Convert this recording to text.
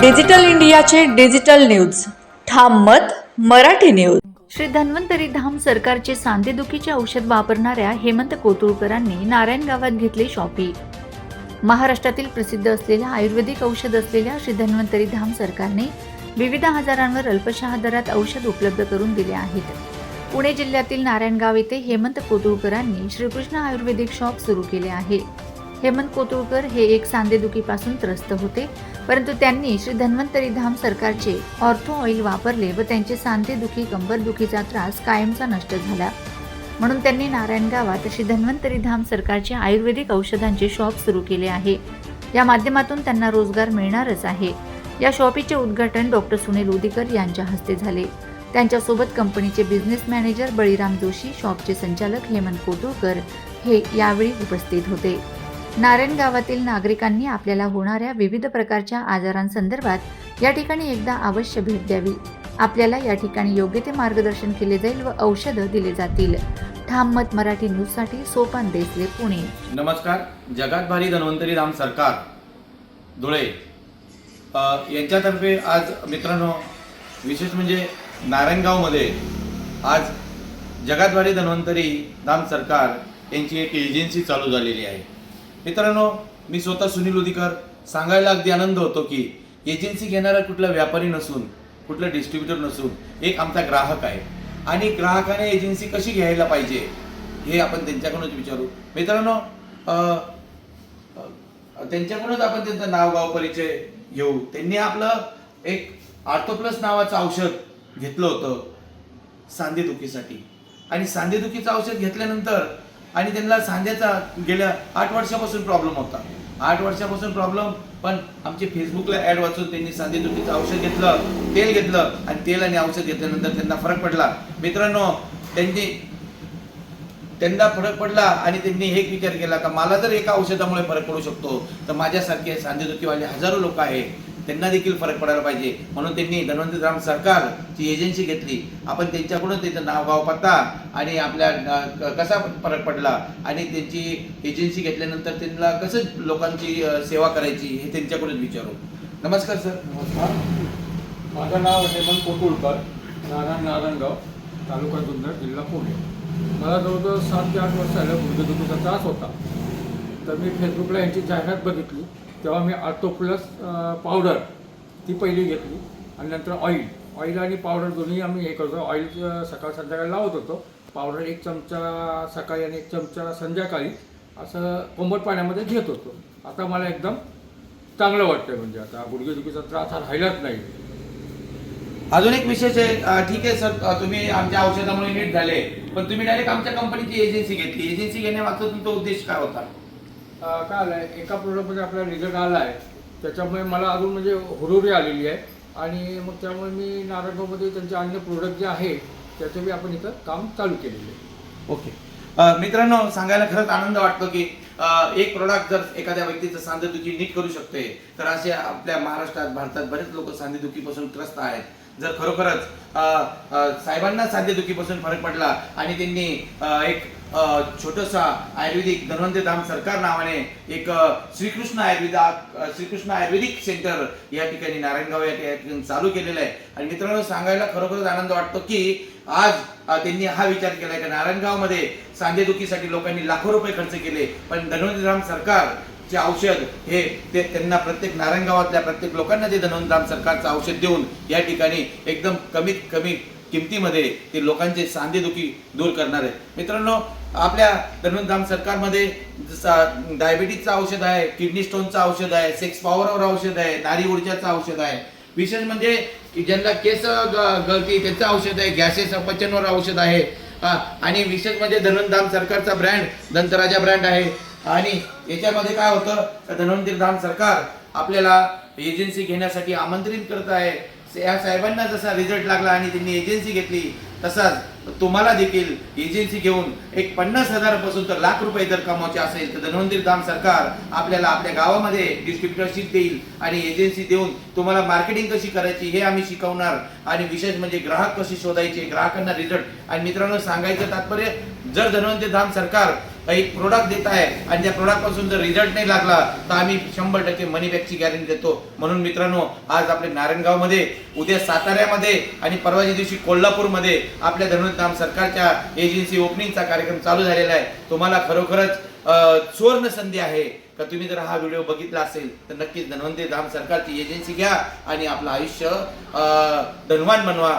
Digital इंडियाचे digital news. ठाम मत मराठी न्यूज. श्री धन्वंतरी धाम सरकारचे सांधेदुखीचे औषध वापरणाऱ्या हेमंत कोतुळकरांनी नारायण गावात घेतले शॉपी. महाराष्ट्रातील प्रसिद्ध असलेल्या आयुर्वेदिक औषध असलेल्या श्री धन्वंतरी धाम सरकारने विविध आजारांवर अल्पशा दरात औषध उपलब्ध करून दिले आहेत. पुणे जिल्ह्यातील नारायणगाव येथे हेमंत कोतुळकरांनी श्रीकृष्ण आयुर्वेदिक शॉप सुरू केले आहे. हेमंत कोतुळकर हे एक सांधेदुखीपासून त्रस्त होते. परंतु त्यांनी श्री धन्वंतरी धाम सरकारचे ऑर्थो ऑइल वापरले व त्यांचे सांधेदुखी कंबरदुखीचा त्रास कायमचा नष्ट झाला. म्हणून त्यांनी नारायण गावात श्री धन्वंतरी धाम सरकारचे आयुर्वेदिक औषधांचे शॉप सुरू केले आहे. या माध्यमातून त्यांना रोजगार मिळणारच आहे. या शॉपीचे उद्घाटन डॉक्टर सुनील उदिकर यांच्या हस्ते झाले. त्यांच्यासोबत कंपनीचे बिझनेस मॅनेजर बळीराम जोशी शॉपचे संचालक हेमंत कोतुळकर हे यावेळी उपस्थित होते. नारायण गावातील नागरिकांनी आपल्याला होणाऱ्या विविध प्रकारच्या आजारांसंदर्भात या ठिकाणी एकदा अवश्य भेट द्यावी. आपल्याला या ठिकाणी योग्य ते मार्गदर्शन केले जाईल व औषधं दिले जातील. ठाम मत मराठी न्यूजसाठी सोपान देसले पुणे. नमस्कार. जगात भारी धन्वंतरी राम सरकार धुळे. यांच्यातर्फे आज मित्रांनो विशेष म्हणजे नारायणगावमध्ये आज जगात भारी धन्वंतरी धाम सरकार यांची एक एजन्सी चालू झालेली आहे. मित्रांनो मी स्वतः सुनील उदिकर. सांगायला अगदी आनंद होतो की एजन्सी घेणारा कुठला व्यापारी नसून कुठला डिस्ट्रीब्युटर नसून एक आमचा ग्राहक आहे. आणि ग्राहकाने एजन्सी कशी घ्यायला पाहिजे हे आपण त्यांच्याकडूनच विचारू. मित्रांनो त्यांच्याकडूनच आपण त्यांचं नाव गाव परिचय घेऊ. त्यांनी आपलं एक आर्थोप्लस नावाचं औषध घेतलं होतं सांधेदुखीसाठी. आणि सांधेदुखीचं औषध घेतल्यानंतर आणि त्यांना सांध्याचा गेल्या आठ वर्षापासून प्रॉब्लेम होता. आठ वर्षापासून प्रॉब्लेम पण आमचे फेसबुकला ऍड वाचून त्यांनी सांधेदुखीचं औषध घेतलं तेल घेतलं आणि तेल आणि औषध घेतल्यानंतर त्यांना फरक पडला. मित्रांनो त्यांनी त्यांना फरक पडला आणि त्यांनी हे विचार केला का मला जर एका औषधामुळे फरक पडू शकतो. तर माझ्यासारखे सांधेदुखीवाले हजारो लोक आहे. त्यांना देखील फरक पडायला पाहिजे. म्हणून त्यांनी धन्वंतरी राम सरकारची एजन्सी घेतली. आपण त्यांच्याकडून त्यांचं नाव गाव पत्ता आणि आपल्या कसा फरक पडला आणि त्यांची एजन्सी घेतल्यानंतर त्यांना कसं लोकांची सेवा करायची हे त्यांच्याकडून विचारू. नमस्कार सर. नमस्कार. माझं नाव हेमंत कोकुळकर नारायण नारायणगाव तालुका जुन्नर जिल्हा पुणे. मला जवळजवळ सात ते आठ वर्ष झालं गुडघेदुखीचा त्रास होता. तर मी फेसबुकला यांची जाहिरात बघितली. तेव्हा मी आर्थो प्लस पावडर ती पहिली घेतली. आणि नंतर ऑइल ऑइल आणि पावडर दोन्ही आम्ही हे करतो. ऑइल सकाळ संध्याकाळी लावत होतो. पावडर एक चमचा सकाळी आणि एक चमचा संध्याकाळी असं कोंबट पाण्यामध्ये घेत होतो. आता मला एकदम चांगलं वाटतं म्हणजे. आता गुडघेदुखीचा त्रास हा राहिलाच नाही. अजून एक विशेष आहे. ठीक आहे सर. तुम्ही आमच्या औषधामुळे नीट झाले. पण तुम्ही डायरेक्ट आमच्या कंपनीची एजन्सी घेतली. एजन्सी घेण्यामागचा तुमचा उद्देश काय होता? काय आलं आहे एका प्रोडक्टमध्ये आपला रिझल्ट आला आहे. त्याच्यामुळे मला अजून म्हणजे हुरुरी आलेली आहे. आणि मग त्यामुळे मी नारायणगावमध्ये त्यांचे अन्य प्रोडक्ट जे आहे त्याचे बी आपण इथं काम चालू केलेले आहे. ओके. मित्रांनो सांगायला खरंच आनंद वाटतो की एक प्रोडक्ट जर एखाद्या व्यक्तीचं सांधेदुखी नीट करू शकते तर असे आपल्या महाराष्ट्रात भारतात बरेच लोक सांधेदुखीपासून त्रस्त आहेत. जर खरोखरच साहेबांना अ, साहेबांना फरक पडला आणि त्यांनी एक छोटसा आयुर्वेदिक धन्वंतरी धाम सरकार नावाने एक श्रीकृष्ण आयुर्वेदा श्रीकृष्ण आयुर्वेदिक सेंटर या ठिकाणी नारायणगाव या ठिकाणी चालू केलेलं आहे. आणि मित्रांनो सांगायला खरोखरच आनंद वाटतो की आज त्यांनी हा विचार केला की नारायणगावमध्ये सांधेदुखीसाठी लोकांनी लाखो रुपये खर्च केले पण धन्वंतरी धाम सरकार चे औषध हे ते त्यांना प्रत्येक नारायणगावातल्या प्रत्येक लोकांना ते धनवंतराम सरकारचं औषध देऊन या ठिकाणी एकदम कमीत कमी किमतीमध्ये ते लोकांचे सांधेदुखी दूर करणार आहे मित्रांनो आपल्या धनवंतराम सरकारमध्ये जसा डायबिटीजचं औषध आहे किडनी स्टोनचं औषध आहे सेक्स पॉवरवर औषध आहे नारी ऊर्जाचं औषध आहे. विशेष म्हणजे की ज्यांना केस ग- गळती त्याचं औषध आहे गॅसेस अपचनवर औषध आहे. आणि विशेष म्हणजे धन्वंतधाम सरकारचा ब्रँड दंतराजा ब्रँड आहे. आणि याच्यामध्ये काय होतं तर धन्वंतरी धाम सरकार आपल्याला एजन्सी घेण्यासाठी आमंत्रित करत आहे. या साहेबांना जसा रिझल्ट लागला आणि त्यांनी एजन्सी घेतली तसाच तुम्हाला देखील एजन्सी घेऊन एक पन्नास हजारापासून तर लाख रुपये जर कमावचे असेल तर धन्वंतरी धाम सरकार आपल्याला आपल्या गावामध्ये डिस्ट्रीब्युटरशिप देईल आणि एजन्सी देऊन तुम्हाला मार्केटिंग कशी करायची हे आम्ही शिकवणार आणि विशेष म्हणजे ग्राहक कसे शोधायचे ग्राहकांना रिझल्ट आणि मित्रांनो सांगायचं तात्पर्य जर धन्वंतरी धाम सरकार एक प्रोडक्ट देत आहे आणि त्या प्रोडक्टपासून जर रिझल्ट नाही लागला तर आम्ही शंभर टक्के मनी बॅकची गॅरंटी देतो. म्हणून मित्रांनो आज आपले नारायणगावमध्ये उद्या साताऱ्यामध्ये आणि परवाच्या दिवशी कोल्हापूरमध्ये आपल्या धनुधाम सरकारच्या एजन्सी ओपनिंगचा कार्यक्रम चालू झालेला आहे. तुम्हाला खरोखरच सुवर्ण संधी आहे. का तुम्ही जर हा व्हिडिओ बघितला असेल तर नक्कीच धन्वंतरी धाम सरकारची एजन्सी घ्या आणि आपलं आयुष्य धनवान बनवा.